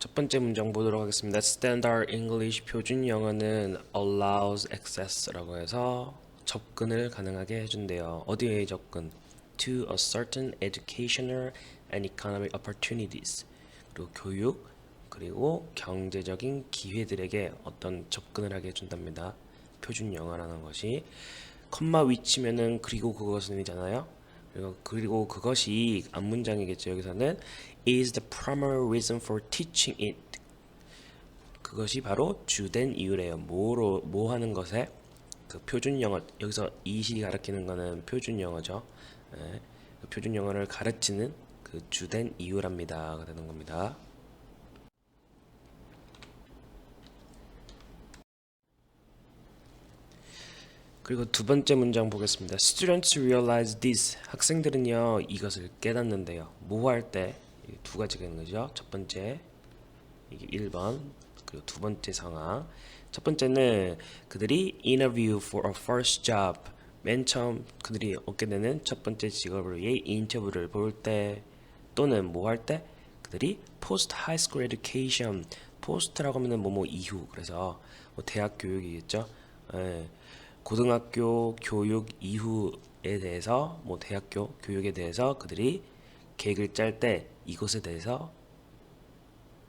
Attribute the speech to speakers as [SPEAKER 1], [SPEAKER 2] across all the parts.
[SPEAKER 1] 첫 번째 문장 보도록 하겠습니다. Standard English 표준 영어는 allows access라고 해서 접근을 가능하게 해준대요. 어디에 접근? To a certain educational and economic opportunities. 그리고 교육 그리고 경제적인 기회들에게 어떤 접근을 하게 해준답니다. 표준 영어라는 것이 컴마 위치면은 그리고 그것은이잖아요. 그리고 그리고 그것이 앞문장이겠죠. 여기서는 is the primary reason for teaching it. 그것이 바로 주된 이유래요. 뭐로 뭐 하는 것에 그 표준 영어 여기서 이시 가르치는 거는 표준 영어죠. 예, 그 표준 영어를 가르치는 그 주된 이유랍니다가 되는 겁니다. 그리고 두 번째 문장 보겠습니다. Students realize this. 학생들은요 이것을 깨닫는데요. 뭐 할 때 두 가지가 있는 거죠. 첫 번째 이게 1번 그리고 두 번째 상황. 첫 번째는 그들이 interview for a first job. 맨 처음 그들이 얻게 되는 첫 번째 직업을 위해 인터뷰를 볼 때 또는 뭐 할 때 그들이 post high school education. post라고 하면은 뭐뭐 이후 그래서 뭐 대학 교육이겠죠. 예. 고등학교 교육 이후에 대해서 뭐 대학교 교육에 대해서 그들이 계획을 짤 때 이것에 대해서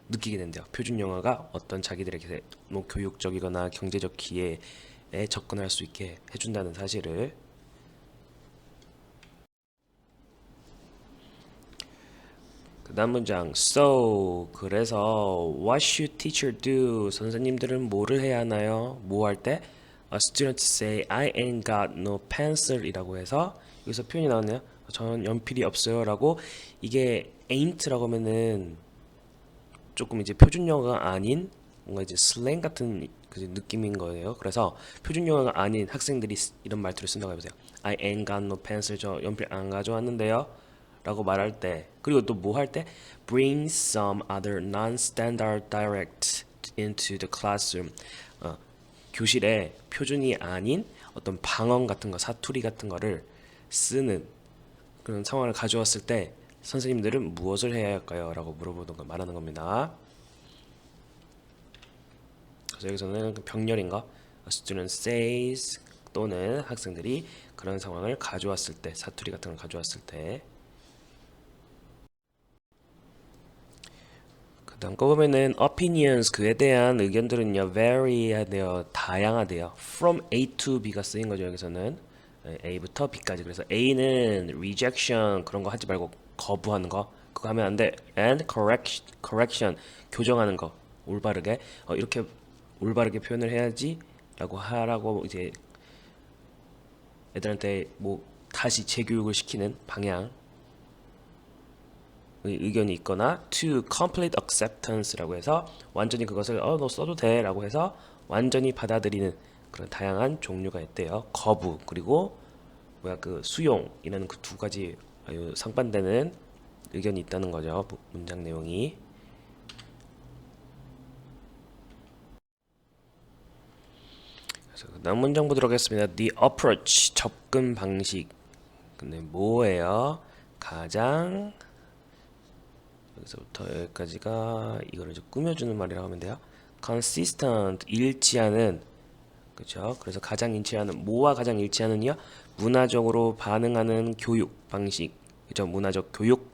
[SPEAKER 1] 느끼게 된대요. 표준 영어가 어떤 자기들에게 뭐 교육적이거나 경제적 기회에 접근할 수 있게 해준다는 사실을 그다음 문장 so 그래서 what should teacher do 선생님들은 뭐를 해야 하나요? 뭐 할 때? A student say I ain't got no pencil이라고 해서 여기서 표현이 나왔네요. 저는 연필이 없어요라고 이게 ain't라고 하면은 조금 이제 표준 영어가 아닌 뭔가 이제 슬랭 같은 그 느낌인 거예요. 그래서 표준 영어가 아닌 학생들이 쓰- 이런 말투를 쓴다고 해보세요. I ain't got no pencil. 저 연필 안 가져왔는데요. 라고 말할 때 그리고 또 뭐 할 때 bring some other non-standard dialect into the classroom 어, 교실에 표준이 아닌 어떤 방언 같은 거 사투리 같은 거를 쓰는 그런 상황을 가져왔을 때 선생님들은 무엇을 해야 할까요? 라고 물어보는 걸 말하는 겁니다. 그래서 여기서는 그 병렬인 거 A student says 또는 학생들이 그런 상황을 가져왔을 때 사투리 같은 걸 가져왔을 때 그다음 거 보면은 opinions 그에 대한 의견들은요 vary 하대요 다양하대요 from A to B가 쓰인 거죠 여기서는 네, A부터 B까지. 그래서 A는 rejection 그런 거 하지 말고 거부하는 거. 그거 하면 안 돼. And correction correction. 교정하는 거. 올바르게. 어, 이렇게 올바르게 표현을 해야지 라고 하라고 이제 애들한테 뭐 다시 재교육을 시키는 방향. 의- 의견이 있거나 to complete acceptance라고 해서 완전히 그것을 어 너 써도 돼라고 해서 완전히 받아들이는 그런 다양한 종류가 있대요. 거부 그리고 뭐야 그 수용이라는 그 두 가지 상반되는 의견이 있다는 거죠. 무- 문장 내용이. 그래서 다음 문장 보도록 하겠습니다. The approach 접근 방식. 근데 뭐예요? 가장 여기서부터 여기까지가 이거를 이제 꾸며주는 말이라고 하면 돼요. consistent 일치하는 그렇죠. 그래서 가장 일치하는 뭐와 가장 일치하는요? 문화적으로 반응하는 교육 방식 그죠? 문화적 교육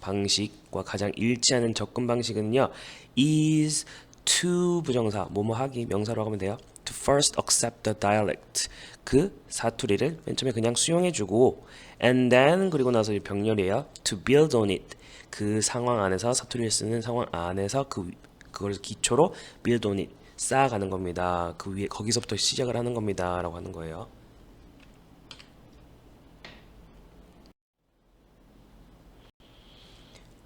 [SPEAKER 1] 방식과 가장 일치하는 접근 방식은요. is to 부정사 뭐뭐 하기 명사로 하면 돼요. to first accept the dialect 그 사투리를 맨 처음에 그냥 수용해주고 and then 그리고 나서 이 병렬이에요. to build on it 그 상황 안에서 사투리를 쓰는 상황 안에서 그 위- 그걸 기초로 build on it 쌓아가는 겁니다. 그 위에 거기서부터 시작을 하는 겁니다라고 하는 거예요.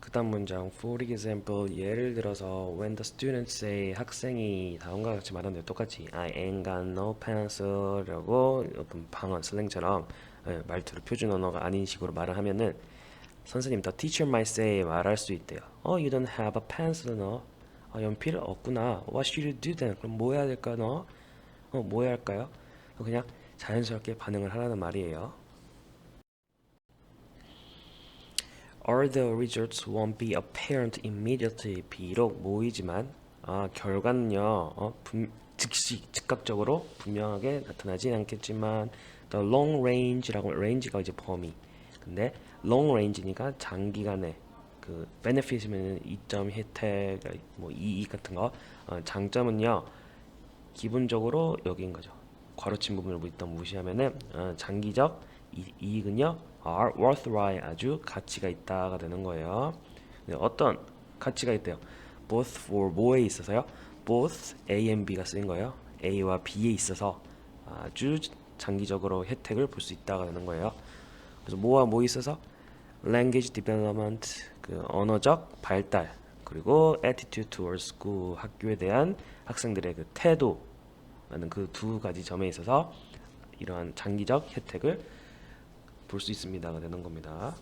[SPEAKER 1] 그다음 문장 for example 예를 들어서 when the students say 학생이 다음과 같이 말하는데 똑같이 I ain't got no pencil라고 어떤 방언 슬랭처럼 예, 말투를 표준 언어가 아닌 식으로 말을 하면은 선생님 the teacher might say 말할 수 있대요. 어 you don't have a pencil 너 아, 연필 없구나. What should you do then? 그럼 뭐 해야 될까 너? 어 뭐 해야 할까요? 그냥 자연스럽게 반응을 하라는 말이에요. All the results won't be apparent immediately. 비록 모이지만 아, 결과는요. 어, 분, 즉시 즉각적으로 분명하게 나타나진 않겠지만 the long range라고 range가 이제 범위. 근데 long range니까 장기간의 그 benefit이면 이점 혜택 뭐 이익 같은 거 어, 장점은요. 기본적으로 여기인 거죠. 괄호친 부분을 일단 무시하면은 어, 장기적 이, 이익은요 are worthwhile 아주 가치가 있다가 되는 거예요. 네, 어떤 가치가 있대요? both for 뭐에 있어서요? both A and B가 쓰인 거예요. A와 B에 있어서 아주 장기적으로 혜택을 볼 수 있다가 되는 거예요. 그래서 뭐와 뭐 있어서 language development 그 언어적 발달 그리고 attitude towards school 학교에 대한 학생들의 그 태도라는 그 두 가지 점에 있어서 이러한 장기적 혜택을 볼 수 있습니다가 되는 겁니다.